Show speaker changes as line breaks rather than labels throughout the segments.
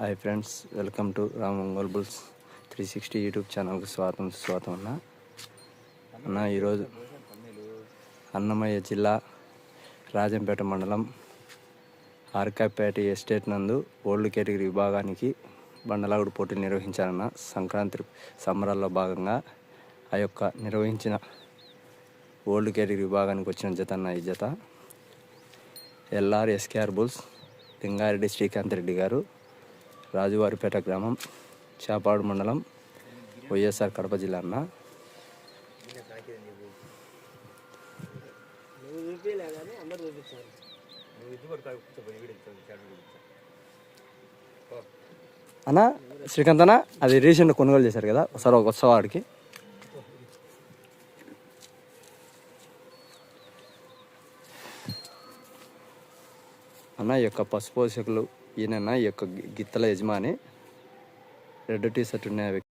Hi friends welcome to Ram Ongole bulls three sixty YouTube ఛానల్కి స్వాగతం స్వాగతం అన్న. అన్న ఈరోజు అన్నమయ్య జిల్లా రాజంపేట మండలం ఆర్కాపేట ఎస్టేట్ నందు ఓల్డ్ కేటగిరీ విభాగానికి బండలాగుడు పోటీలు నిర్వహించారన్న సంక్రాంతి సంబరాల్లో భాగంగా ఆ యొక్క నిర్వహించిన ఓల్డ్ కేటగిరీ విభాగానికి వచ్చిన జత అన్న ఈ జత. LR SKR bulls Lingareddy Srikanth Reddy garu Rajuvaripeta గ్రామం చేపాడు మండలం వైఎస్ఆర్ కడప జిల్లా అన్న. అన్న శ్రీకాంత్ అన్న అది రీసెంట్ కొనుగోలు చేశారు కదా ఒకసారి ఒక ఉత్సవాడికి అన్న ఈ యొక్క పశుపోషకులు ఈయన ఈ యొక్క గిత్తల యజమాని. రెడ్ టీ షర్ట్ ఉన్న వ్యక్తి.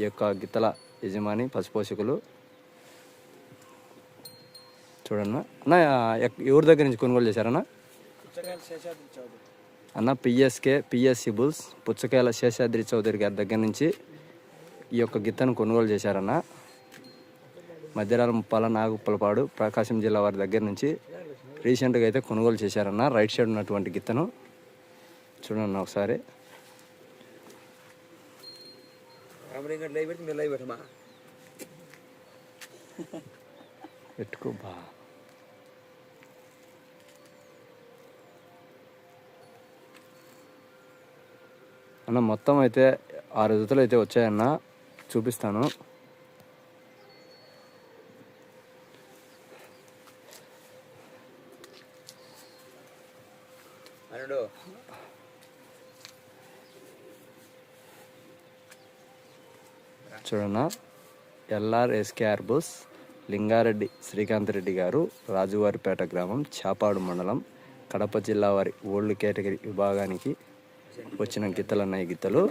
ఈ యొక్క గిత్తల యజమాని పశుపోషకులు. చూడన్నా. చూడన్న అన్న ఎవరి దగ్గర నుంచి కొనుగోలు చేశారన్న? అన్న పిఎస్కే పిఎస్సి బుల్స్ పుచ్చకాయల శేషాద్రి చౌదరి గారి దగ్గర నుంచి ఈ యొక్క గిత్తను కొనుగోలు చేశారన్న. మధ్యరాల ముప్పాల నాగుప్పలపాడు ప్రకాశం జిల్లా వారి దగ్గర నుంచి రీసెంట్గా అయితే కొనుగోలు చేశారన్న. రైట్ సైడ్ ఉన్నటువంటి గిత్తను చూడండి ఒకసారి. పెట్టుకో బా. అన్న మొత్తం అయితే ఆరు జతలు అయితే వచ్చాయన్న. చూపిస్తాను.
అరుడు
చూడన్న ఎల్ఆర్ ఎస్కేఆర్ బుస్ లింగారెడ్డి శ్రీకాంత్ రెడ్డి గారు రాజువారిపేట గ్రామం చాపాడు మండలం కడప జిల్లా వారి ఓల్డ్ కేటగిరీ విభాగానికి వచ్చిన గిత్తలు అన్నాయి గిత్తలు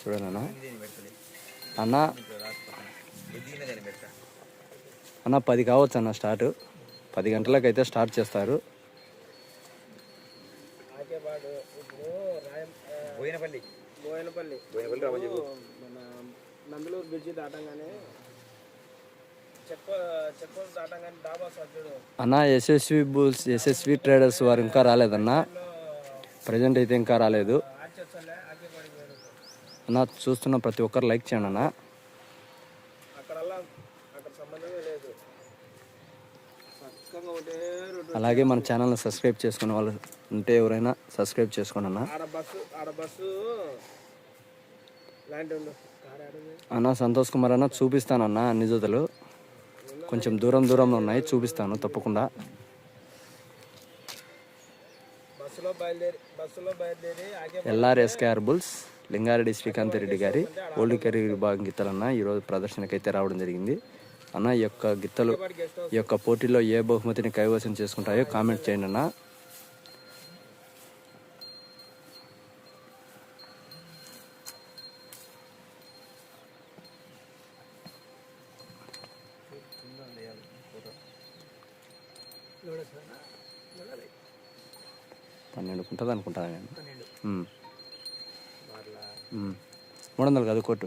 చూడనా అన్న. అన్న పది కావచ్చు అన్న స్టార్ట్. పది గంటలకైతే స్టార్ట్ చేస్తారు.
బోయినపల్లి.
బోయనపల్లి.
బోయినపల్లి.
మన నందలూరు బ్రిడ్జి దాటంగానే సభ్యుడు
అన్న ఎస్ఎస్వి బుల్స్ ఎస్ఎస్వి ట్రేడర్స్ వారు ఇంకా రాలేదన్న. ప్రజెంట్ అయితే ఇంకా రాలేదు. అన్న చూస్తున్న ప్రతి ఒక్కరు లైక్ చేయండి అన్న. అలాగే మన ఛానల్ని సబ్స్క్రైబ్ చేసుకునే వాళ్ళు ఉంటే ఎవరైనా సబ్స్క్రైబ్ చేసుకోండి అన్న. అన్న సంతోష్ కుమార్ అన్న చూపిస్తానన్న అన్ని జతలు. కొంచెం దూరం దూరంలో ఉన్నాయి చూపిస్తాను తప్పకుండా.
బస్సులో బయలుదేరి బస్సులో బయలుదేరి ఆగే
LR SKR bulls Lingareddy Srikanth Reddy గారి ఓల్డ్ కెరీర్ విభాగం గిత్తలన్న ఈరోజు ప్రదర్శనకి అయితే రావడం జరిగింది. అన్న ఈ యొక్క గిత్తలు ఈ యొక్క పోటీలో ఏ బహుమతిని కైవసం చేసుకుంటాయో కామెంట్ చేయండి అన్న. పన్నెండు ఉంటుంది అనుకుంటాను నేను. మూడు వందలు కాదు కొట్టు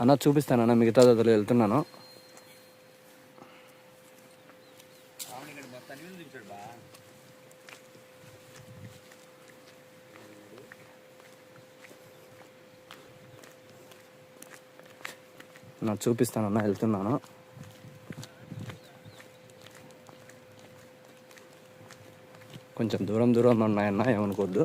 అన్న చూపిస్తాను అన్న మిగతా దగ్గర వెళ్తున్నాను. నా చూపిస్తాను అన్న వెళ్తున్నాను. కొంచెం దూరం దూరం ఉన్నాయన్న ఏమనుకోవద్దు.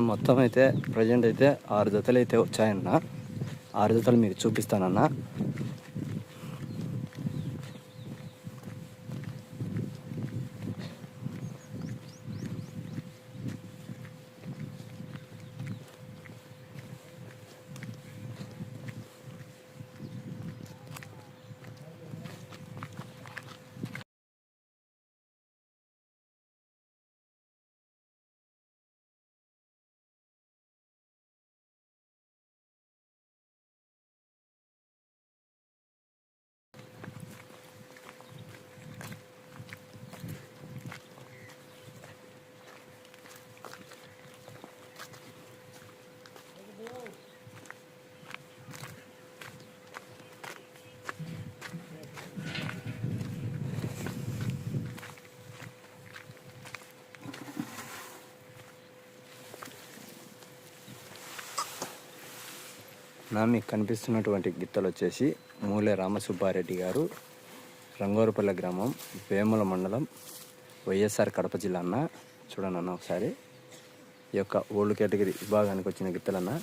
మొత్తం అయితే ప్రజెంట్ అయితే ఆరు జతలు అయితే వచ్చాయన్న. ఆరు జతలు మీకు చూపిస్తానన్నా. నా మీకు కనిపిస్తున్నటువంటి గిత్తలు వచ్చేసి మూలె రామసుబ్బారెడ్డి గారు రంగోరపల్లె గ్రామం వేముల మండలం వైఎస్ఆర్ కడప జిల్లా అన్న. చూడండి అన్న ఒకసారి. ఈ యొక్క ఓల్డ్ కేటగిరీ విభాగానికి వచ్చిన గిత్తలన్నా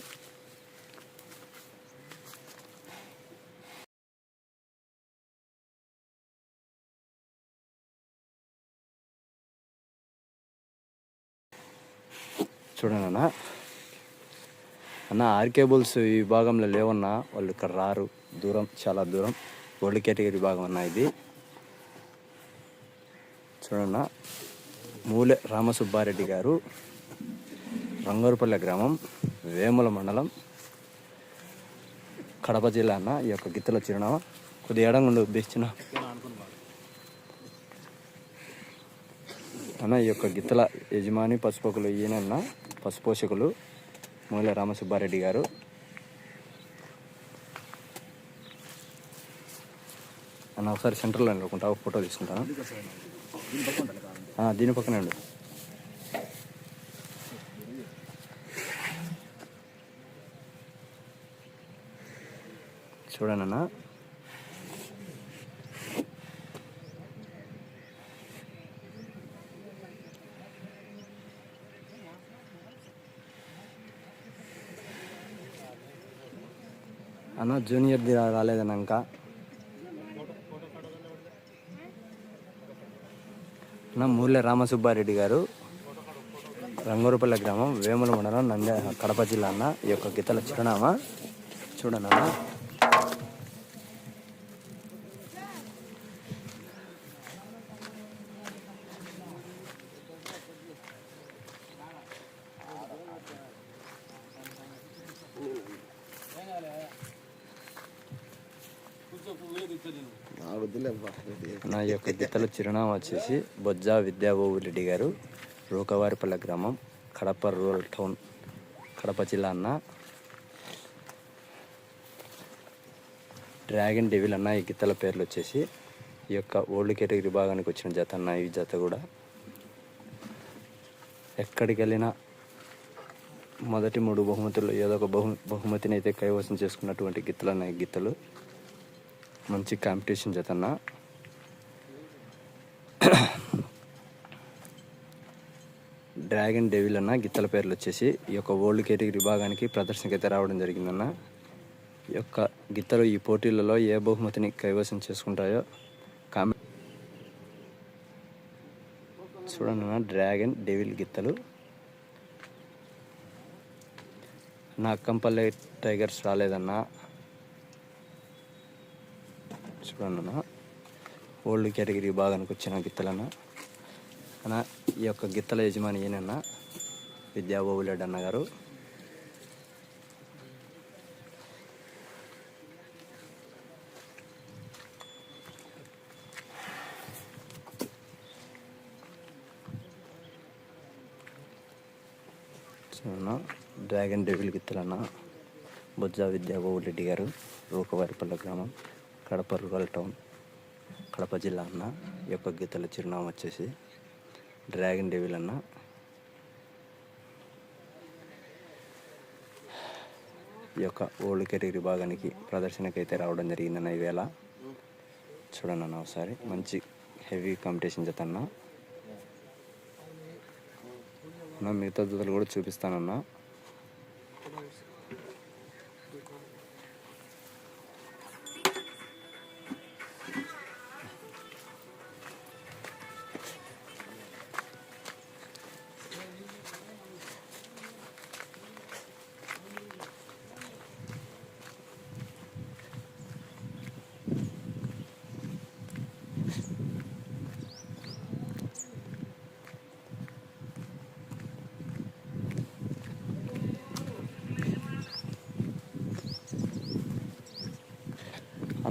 చూడండి అన్న ఆర్కేబుల్స్ ఈ విభాగంలో లేవన్నా వాళ్ళు ఇక్కడ రారు. దూరం చాలా దూరం. ఓల్డ్ కేటగిరీ విభాగం అన్న ఇది. చూడన్న. మూలె రామసుబ్బారెడ్డి గారు. రంగూరుపల్లె గ్రామం వేముల మండలం. కడప జిల్లా అన్న ఈ యొక్క గిత్తల చిరునామా. కొద్దిగా ఉండు ఉద్దేశించిన అన్న ఈ యొక్క గిత్తల యజమాని పసుపకులు ఈయనన్న పశుపోషకులు మూల రామసుబ్బారెడ్డి గారు. నన్ను ఒకసారి సెంటర్లో అనుకుంటా ఒక ఫోటో తీసుకుంటాను? దీని పక్కనే అండి చూడండి అన్న. అన్న జూనియర్ది రా- రాలేదన్న ఇంకా అన్న రామసుబ్బారెడ్డి గారు రంగూరుపల్లె గ్రామం వేముల మండలం నంద కడప జిల్లా అన్న ఈ యొక్క గీతల చిరునామా. చూడండి నా యొక్క గీతల చిరునామా వచ్చేసి బొజ్జా విద్యాబాబు రెడ్డి గారు రూకవారిపల్లె గ్రామం కడప రూరల్ టౌన్ కడప జిల్లా అన్న. డ్రాగన్ డెవిల్ అన్న ఈ గిత్తల పేర్లు వచ్చేసి ఈ యొక్క ఓల్డ్ కేటగిరీ విభాగానికి వచ్చిన జత అన్న ఈ జత కూడా. ఎక్కడికి వెళ్ళినా మొదటి మూడు బహుమతులు ఏదో ఒక బహు బహుమతిని అయితే కైవసం చేసుకున్నటువంటి గిత్తలు అన్న ఈ గిత్తలు మంచి కాంపిటీషన్ జతన్న డ్రాగన్ డెవిల్ అన్న గిత్తల పేర్లు వచ్చేసి ఈ యొక్క ఓల్డ్ కేటగిరీ విభాగానికి ప్రదర్శనకి అయితే రావడం జరిగిందన్న. ఈ యొక్క గిత్తలు ఈ పోటీలలో ఏ బహుమతిని కైవసం చేసుకుంటాయో కామె చూడండి డ్రాగన్ డెవిల్ గిత్తలు. నా అక్కంపల్లి టైగర్స్ రాలేదన్నా. చూడండి ఓల్డ్ కేటగిరీ బాగానికి వచ్చిన గిత్తలన్న. అన్న ఈ యొక్క గిత్తల యజమాని ఈయనన్న విద్యాబాబు రెడ్డి అన్న గారు. చూడన్న డ్రాగన్ డెవిల్ గిత్తలన్న బొజ్జా విద్యాబాబు రెడ్డి గారు రూకవారిపల్లె గ్రామం. కడప రూరల్ టౌన్ కడప జిల్లా అన్న ఈ యొక్క గీతల చిరునామా వచ్చేసి డ్రాగన్ డెవిల్ అన్న. ఈ యొక్క ఓల్డ్ కెరీర్ విభాగానికి ప్రదర్శనకి అయితే రావడం జరిగిందన్న ఈవేళ చూడండి అన్న ఒకసారి మంచి హెవీ కాంపిటీషన్ జత మిగతా జతలు కూడా చూపిస్తానన్నా.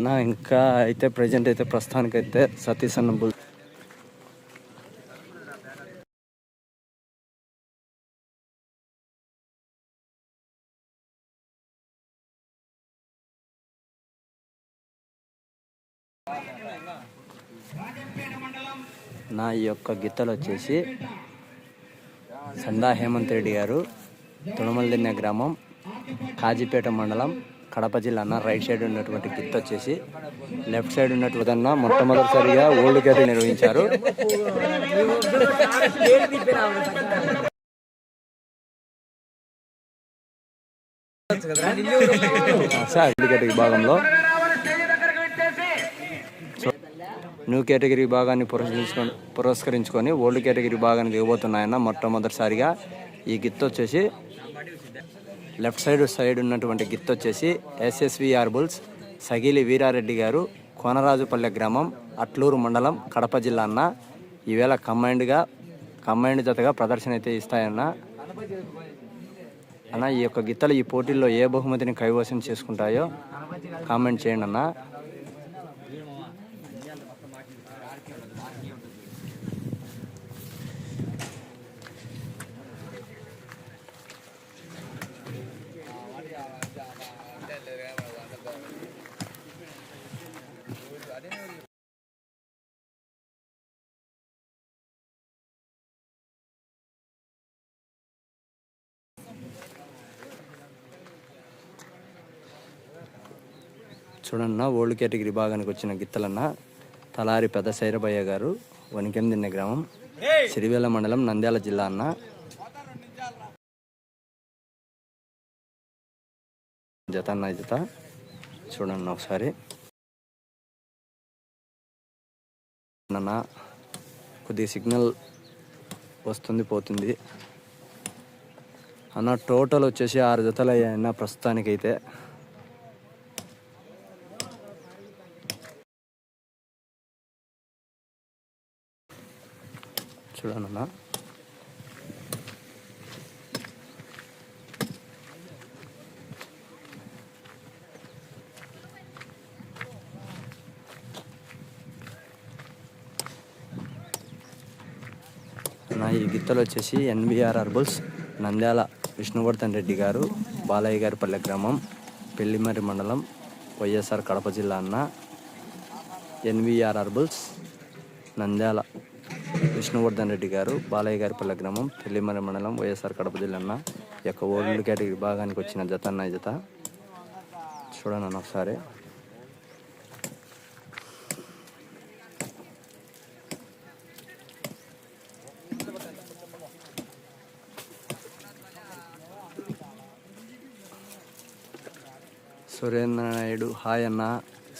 అన్న. ఇంకా అయితే ప్రజెంట్ అయితే ప్రస్తుతానికి అయితే సతీష్ అన్న బుల్ నా ఈ యొక్క గీతలు వచ్చేసి సందా హేమంత్ రెడ్డి గారు తుణమలదిన్నె గ్రామం కాజీపేట మండలం కడప జిల్లా అన్న రైట్ సైడ్ ఉన్నటువంటి గిత్త వచ్చేసి లెఫ్ట్ సైడ్ ఉన్నటువంటి అన్న మొట్టమొదటిసారిగా ఓల్డ్ కేటగిరీ నిర్వహించారు. సార్ భాగంలో న్యూ కేటగిరీ భాగాన్ని పురస్కరించుకొని పురస్కరించుకొని ఓల్డ్ కేటగిరీ విభాగానికి ఇవ్వబోతున్నాయన్న మొట్టమొదటిసారిగా ఈ గిత్ వచ్చేసి లెఫ్ట్ సైడ్ సైడ్ ఉన్నటువంటి గిత్ వచ్చేసి ఎస్ఎస్విఆర్ బుల్స్ సగిలి వీరారెడ్డి గారు కోనరాజుపల్లె గ్రామం అట్లూరు మండలం కడప జిల్లా అన్న. ఈవేళ కంబైండ్గా కంబైండ్ జతగా ప్రదర్శన అయితే ఇస్తాయన్న. అన్న ఈ యొక్క గిత్తలు ఈ పోటీల్లో ఏ బహుమతిని కైవసం చేసుకుంటాయో కామెంట్ చేయండి అన్న. చూడన్న ఓల్డ్ కేటగిరీ భాగానికి వచ్చిన గిత్తలన్న తలారి పెద్ద సైరబయ్య గారు వనికెందిన్న గ్రామం సిరివేల మండలం నంద్యాల జిల్లా అన్న. జత అన్న జత. చూడండి ఒకసారి. అన్న కొద్దిగా సిగ్నల్ వస్తుంది పోతుంది. అన్న టోటల్ వచ్చేసి ఆరు జతలు అయ్యాయన్న ప్రస్తుతానికైతే. చూడండి అన్న నా ఈ గిత్తలు వచ్చేసి NBR R bulls Nandyala Vishnuvardhan Reddy గారు బాలయ్య గారి పల్లె గ్రామం పెళ్ళిమరి మండలం వైఎస్ఆర్ కడప జిల్లా అన్న. NVR R bulls Nandyala Vishnuvardhan Reddy garu Balayya గారి పల్లె గ్రామం పెళ్ళిమరి మండలం వైఎస్ఆర్ కడప జిల్లా అన్న. ఈ యొక్క ఓల్డ్ కేటగిరీ భాగానికి వచ్చిన జత అన్న జత. చూడండి అన్న ఒకసారి. సురేంద్ర నాయుడు హాయ్ అన్న.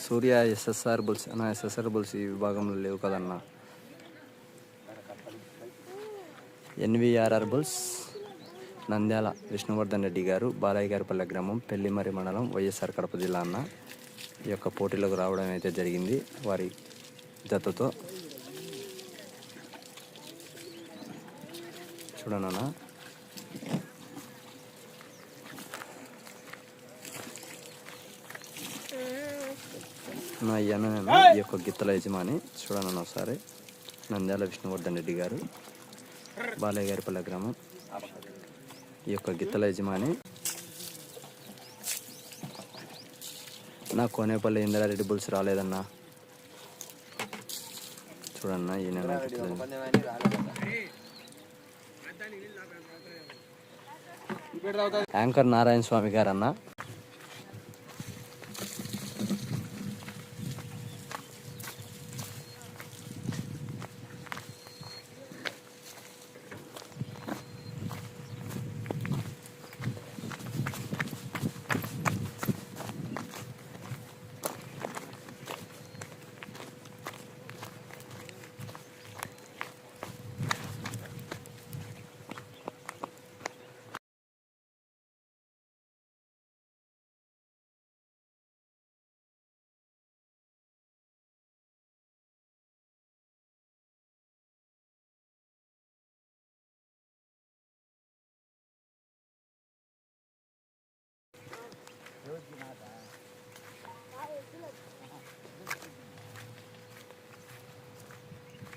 సూర్య ఎస్ఎస్ఆర్ బుల్స్ అన్న ఎస్ఎస్ఆర్ బుల్స్ ఈ విభాగంలో లేవు కదన్న. ఎన్విఆర్ఆర్ బుల్స్ నంద్యాల విష్ణువర్ధన్ రెడ్డి గారు బాలయ్య గారిపల్లె గ్రామం పెళ్ళిమరి మండలం వైఎస్ఆర్ కడప జిల్లా అన్న ఈ యొక్క పోటీలకు రావడం అయితే జరిగింది. వారి జతతో చూడనన్నా నా అన్న ఈ యొక్క గిత్తల యజమాని. చూడనన్నా ఒకసారి. నంద్యాల విష్ణువర్ధన్ రెడ్డి గారు. బాలయ్య గారిపల్లె గ్రామం. ఈ యొక్క గిత్తల యజమాని. నా కోనేపల్లి ఇందిరారెడ్డి బుల్స్ రాలేదన్నా. చూడన్నా ఈ నెల. యాంకర్ నారాయణ స్వామి గారు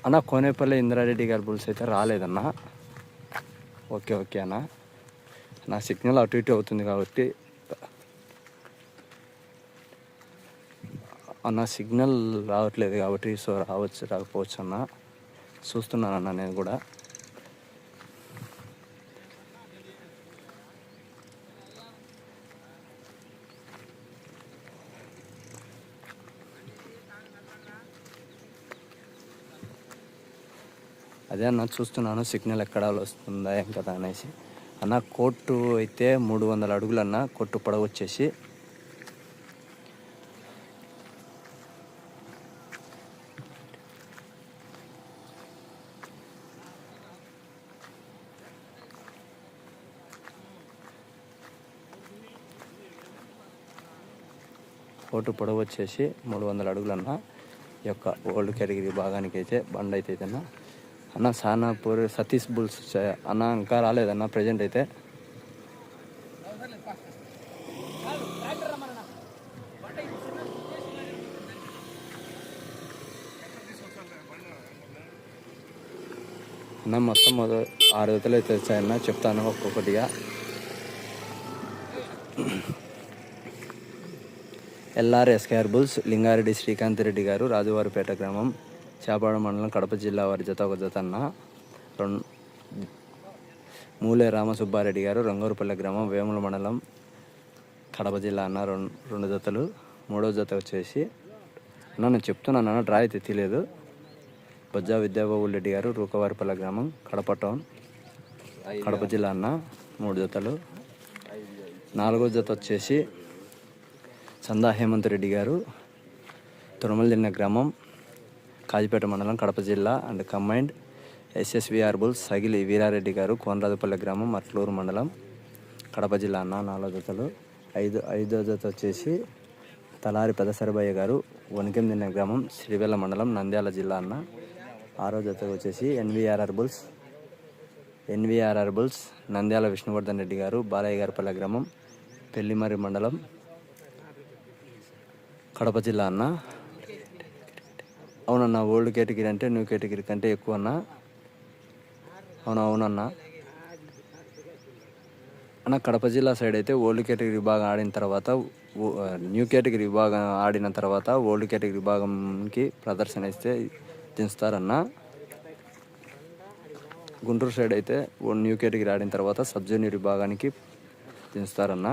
అన్న కోనేపల్లి ఇందిరారెడ్డి గారి బుల్స్ అయితే రాలేదన్న. ఓకే ఓకే అన్న. నా సిగ్నల్ అటు ఇటు అవుతుంది కాబట్టి అన్న సిగ్నల్ రావట్లేదు కాబట్టి సో రావచ్చు రాకపోవచ్చు అన్న. చూస్తున్నాను అన్న నేను కూడా. అదే అన్న చూస్తున్నాను సిగ్నల్ ఎక్కడ వస్తుందా ఏం కదా అనేసి. అన్న కోర్టు అయితే మూడు వందల అడుగులు అన్న కొట్టు పొడవు వచ్చేసి కోర్టు పొడవు వచ్చేసి మూడు వందల అడుగులన్న ఈ యొక్క ఓల్డ్ కేటగిరీ భాగానికి అయితే బండ్ అయితే అన్న అన్న సానాపూర్ సతీష్ బుల్స్ అన్న ఇంకా రాలేదన్న ప్రజెంట్ అయితే. అన్న మొత్తం మొద ఆరు జతలు అయితే వచ్చాయన్న చెప్తాను ఒక్కొక్కటిగా. LR SKR bulls Lingareddy Srikanth Reddy garu Rajuvaripeta గ్రామం. చేపాడ మండలం కడప జిల్లా వారి జత ఒక జత అన్న. రెండు మూలే రామసుబ్బారెడ్డి గారు రంగూరుపల్లె గ్రామం వేముల మండలం కడప జిల్లా అన్న. రెండు రెండు జతలు. మూడో జత వచ్చేసి నన్ను చెప్తున్నాను అన్న డ్రా అయితే తెలియదు బొజ్జా విద్యాబాబు రెడ్డి గారు రూకవారిపల్లె గ్రామం కడప టౌన్ కడప జిల్లా అన్న. మూడు జతలు. నాలుగో జత వచ్చేసి చందా హేమంత్ రెడ్డి గారు తురమలదిన్న గ్రామం కాజిపేట మండలం కడప జిల్లా and combined SSVR bulls Sagili Veerareddy గారు కోనరాజపల్లి గ్రామం మట్లూరు మండలం కడప జిల్లా అన్న నాలుగో జతలు. ఐదు ఐదో జత వచ్చేసి తలారి పెదసరబయ్య గారు వణికెందిన్న గ్రామం శ్రీవెల్ల మండలం నంద్యాల జిల్లా అన్న. ఆరో జత వచ్చేసి NVRR bulls NVRR bulls Nandyala Vishnuvardhan Reddy గారు బాలయ్య గారిపల్లె గ్రామం పెళ్ళిమరి మండలం కడప జిల్లా అన్న. అవునన్నా ఓల్డ్ కేటగిరీ అంటే న్యూ కేటగిరీ కంటే ఎక్కువ అన్న అవును అవునన్నా? అన్న కడప జిల్లా సైడ్ అయితే ఓల్డ్ కేటగిరీ విభాగం ఆడిన తర్వాత న్యూ కేటగిరీ విభాగం ఆడిన తర్వాత ఓల్డ్ కేటగిరీ విభాగంకి ప్రదర్శన ఇస్తే దించుతారన్న? గుంటూరు సైడ్ అయితే న్యూ కేటగిరీ ఆడిన తర్వాత సబ్ జూనియర్ విభాగానికి దించుతారన్న?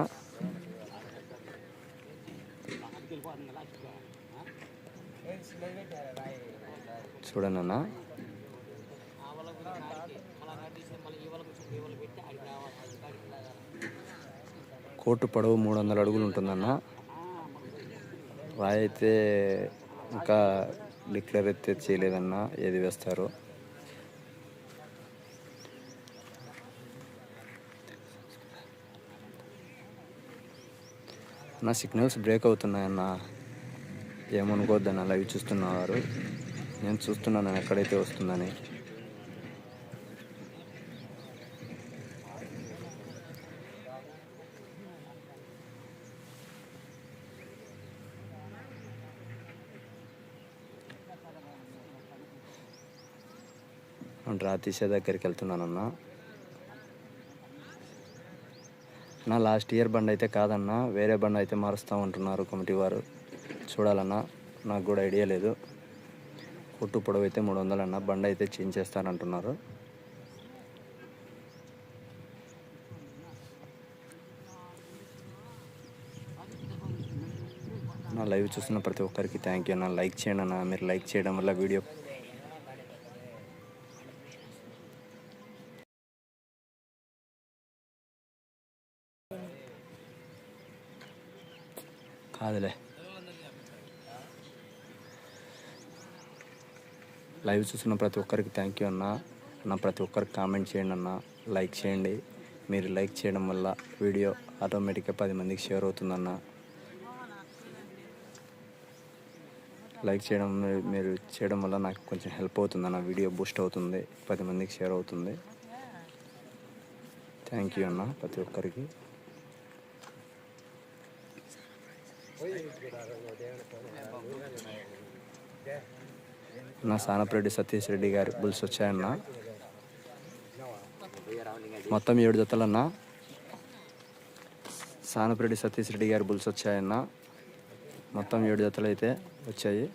చూడండి అన్న. కోర్టు పొడవు మూడు వందల అడుగులు ఉంటుందన్న. రాయి అయితే ఇంకా డిక్లేర్ అయితే చేయలేదన్న ఏది వేస్తారు? నా సిగ్నల్స్ బ్రేక్ అవుతున్నాయన్న. ఏమనుకోవద్దన్న లైవ్ చూస్తున్నవారు నేను చూస్తున్నాను ఎక్కడైతే వస్తుందని. డ్రా తీసే దగ్గరికి వెళ్తున్నానన్న. నా లాస్ట్ ఇయర్ బండి అయితే కాదన్నా వేరే బండి అయితే మారుస్తూ ఉంటున్నారు కమిటీ వారు. చూడాలన్నా నాకు కూడా ఐడియా లేదు. పొట్టు పొడవు అయితే మూడు వందలు అన్న బండ అయితే చేంజ్ చేస్తానంటున్నారు. నా లైవ్ చూస్తున్న ప్రతి ఒక్కరికి థ్యాంక్ యూ అన్న. లైక్ చేయండి అన్న. మీరు లైక్ చేయడం వల్ల వీడియో లైవ్ చూస్తున్న ప్రతి ఒక్కరికి థ్యాంక్ యూ అన్న. అన్న ప్రతి ఒక్కరికి కామెంట్ చేయండి అన్న. లైక్ చేయండి. మీరు లైక్ చేయడం వల్ల వీడియో ఆటోమేటిక్గా పది మందికి షేర్ అవుతుందన్న. లైక్ చేయడం మీరు చేయడం వల్ల నాకు కొంచెం హెల్ప్ అవుతుందన్న వీడియో బూస్ట్ అవుతుంది. పది మందికి షేర్ అవుతుంది. థ్యాంక్ యూ అన్న ప్రతి ఒక్కరికి. నా సానపరెడ్డి సతీష్ రెడ్డి గారి బుల్స్ వచ్చాయన్న. మొత్తం ఏడు జతలన్న. సానపరెడ్డి సతీష్ రెడ్డి గారి బుల్స్ వచ్చాయన్న. మొత్తం ఏడు జతలు అయితే వచ్చాయి.